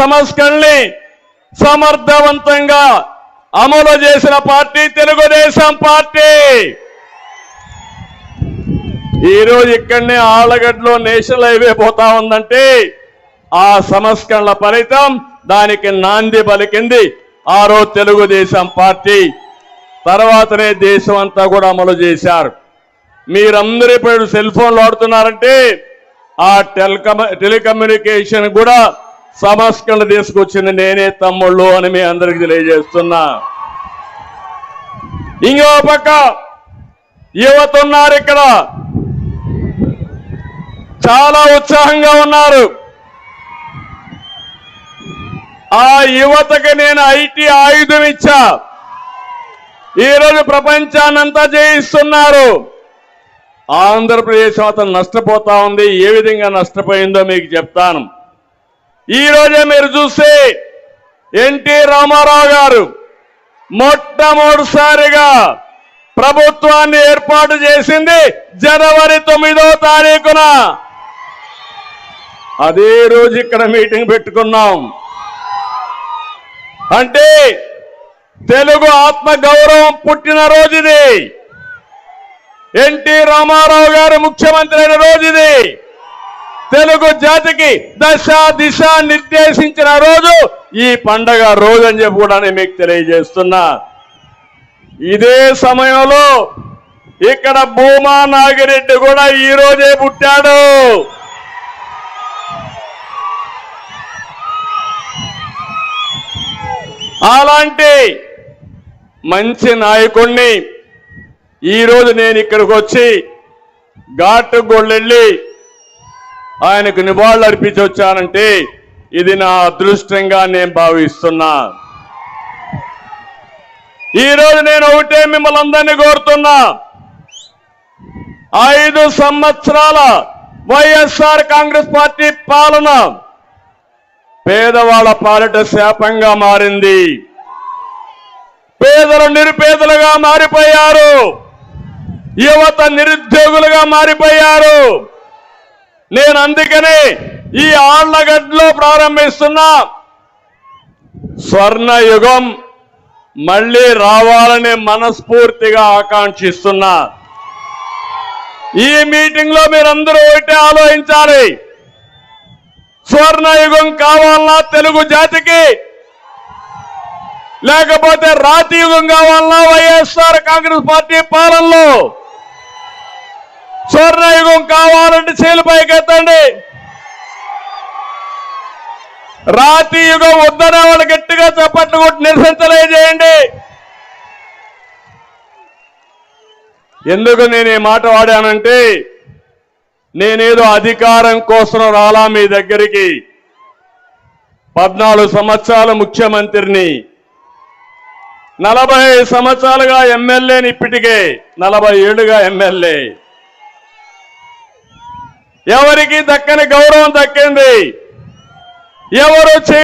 సంస్కరణని సమర్థవంతంగా అమలు చేసిన పార్టీ తెలుగుదేశం పార్టీ. ఈ రోజు ఇక్కడనే ఆళ్ళగడ్డలో నేషనల్ హైవే పోతా ఉందంటే ఆ సంస్కరణల ఫలితం దానికి నాంది పలికింది. ఆ రోజు తెలుగుదేశం పార్టీ తర్వాతనే దేశం అంతా కూడా అమలు చేశారు. మీరందరూ ఇప్పుడు సెల్ ఫోన్లు వాడుతున్నారంటే ఆ టెలికమ టెలికమ్యూనికేషన్ కూడా సంస్కరణ తీసుకొచ్చింది నేనే తమ్ముళ్ళు అని మీ అందరికి తెలియజేస్తున్నా. ఇంకో పక్క యువత ఉన్నారు ఇక్కడ. చాలా ఉత్సాహంగా ఉన్నారు. ఆ యువతకి నేను ఐటీ ఆయుధం ఇచ్చా. ఈరోజు ప్రపంచాన్నంతా జయిస్తున్నారు. ఆంధ్రప్రదేశ్ అతను నష్టపోతా ఉంది. ఏ విధంగా నష్టపోయిందో మీకు చెప్తాను. ఈ రోజే మీరు చూస్తే ఎన్టీ రామారావు గారు మొట్టమొదటిసారిగా ప్రభుత్వాన్ని ఏర్పాటు చేసింది జనవరి తొమ్మిదో తారీఖున. అదే రోజు ఇక్కడ మీటింగ్ పెట్టుకున్నాం. అంటే తెలుగు ఆత్మ గౌరవం పుట్టిన రోజు ఇది ఎన్టీ రామారావు గారు ముఖ్యమంత్రి అయిన రోజు ఇది తెలుగు జాతికి దశ దిశ నిర్దేశించిన రోజు ఈ పండగ రోజు అని చెప్పి కూడా నేను మీకు తెలియజేస్తున్నా. ఇదే సమయంలో ఇక్కడ భూమా నాగిరెడ్డి కూడా ఈ రోజే పుట్టాడు. అలాంటి మంచి నాయకుణ్ణి ఈరోజు నేను ఇక్కడికి వచ్చి ఘాటు గొళ్ళెళ్ళి ఆయనకు నివాళులు అర్పించి వచ్చానంటే ఇది నా అదృష్టంగా నేను భావిస్తున్నా. ఈరోజు నేను ఒకటే మిమ్మల్ని అందరినీ కోరుతున్నా. ఐదు సంవత్సరాల వైఎస్ఆర్ కాంగ్రెస్ పార్టీ పాలన పేదవాళ్ళ పాలిట శాపంగా మారింది. పేదలు నిరుపేదలుగా మారిపోయారు. యువత నిరుద్యోగులుగా మారిపోయారు. నేను అందుకనే ఈ ఆళ్ళగడ్డలో ప్రారంభిస్తున్నా. స్వర్ణ యుగం మళ్ళీ రావాలని మనస్ఫూర్తిగా ఆకాంక్షిస్తున్నా. ఈ మీటింగ్లో మీరందరూ ఒకటే ఆలోచించాలి. స్వర్ణ యుగం కావాలన్నా తెలుగు జాతికి లేకపోతే రాతి యుగం కావాలన్నా వైఎస్ఆర్ కాంగ్రెస్ పార్టీ పాలనలో. స్వర్ణయుగం కావాలంటే చేలు పైకెత్తండి. రాతి యుగం వద్దనే వాళ్ళు గట్టిగా చప్పట్లు కొట్టి నిరసన తెలియజేయండి ఎందుకు నేను ఈ మాట వాడానంటే నేనేదో అధికారం కోసం రాలా మీ దగ్గరికి. పద్నాలుగు సంవత్సరాల ముఖ్యమంత్రిని నలభై సంవత్సరాలుగా ఎమ్మెల్యేని ఇప్పటికే నలభై ఏడుగా ఎమ్మెల్యే. ఎవరికి దక్కని గౌరవం దక్కింది? ఎవరు చే